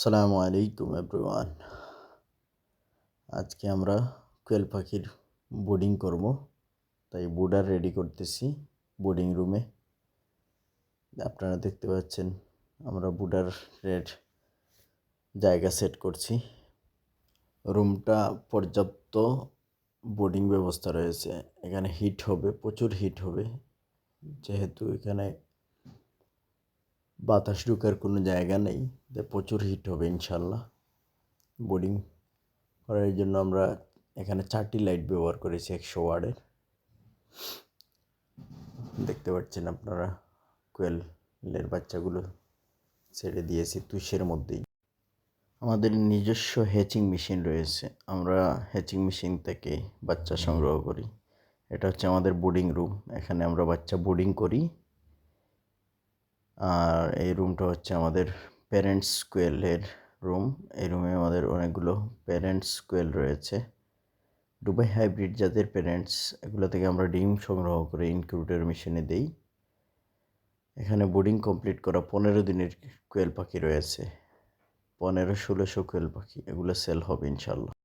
সালামু আলাইকুম এভরিওয়ান আজকে আমরা কোয়েল পাখির বোর্ডিং করব। তাই বুডার রেডি করতেছি বোর্ডিং রুমে আপনারা দেখতে পাচ্ছেন, আমরা বুডার রেড জায়গা সেট করছি। রুমটা পর্যাপ্ত বোর্ডিং ব্যবস্থা রয়েছে। এখানে হিট হবে, প্রচুর হিট হবে। যেহেতু এখানে বাতাস ঢুকার কোনো জায়গা নেই প্রচুর হিট হবে ইনশাল্লাহ। বোর্ডিং করার জন্য আমরা এখানে চারটি লাইট ব্যবহার করেছি একশো ওয়ার্ডের দেখতে পাচ্ছেন আপনারা কোয়েলের বাচ্চাগুলো ছেড়ে দিয়েছি তুষের মধ্যেই। আমাদের নিজস্ব হ্যাচিং মেশিন রয়েছে, আমরা হ্যাচিং মেশিন থেকে বাচ্চা সংগ্রহ করি। এটা হচ্ছে আমাদের বোর্ডিং রুম এখানে আমরা বাচ্চা বোর্ডিং করি। আর এই রুমটা হচ্ছে আমাদের প্যারেন্টস স্কুয়েলের রুম এই রুমে আমাদের অনেকগুলো প্যারেন্টস স্কুয়েল রয়েছে। দুবাই হাইব্রিড জাতের প্যারেন্টস এগুলো থেকে আমরা ডিম সংগ্রহ করে ইনকিউবেটর মেশিনে দেই। এখানে বোর্ডিং কমপ্লিট করা পনেরো দিনের কোয়েল পাখি রয়েছে। পনেরো ষোলোশো কোয়েল পাখি, এগুলো সেল হবে ইনশাল্লাহ।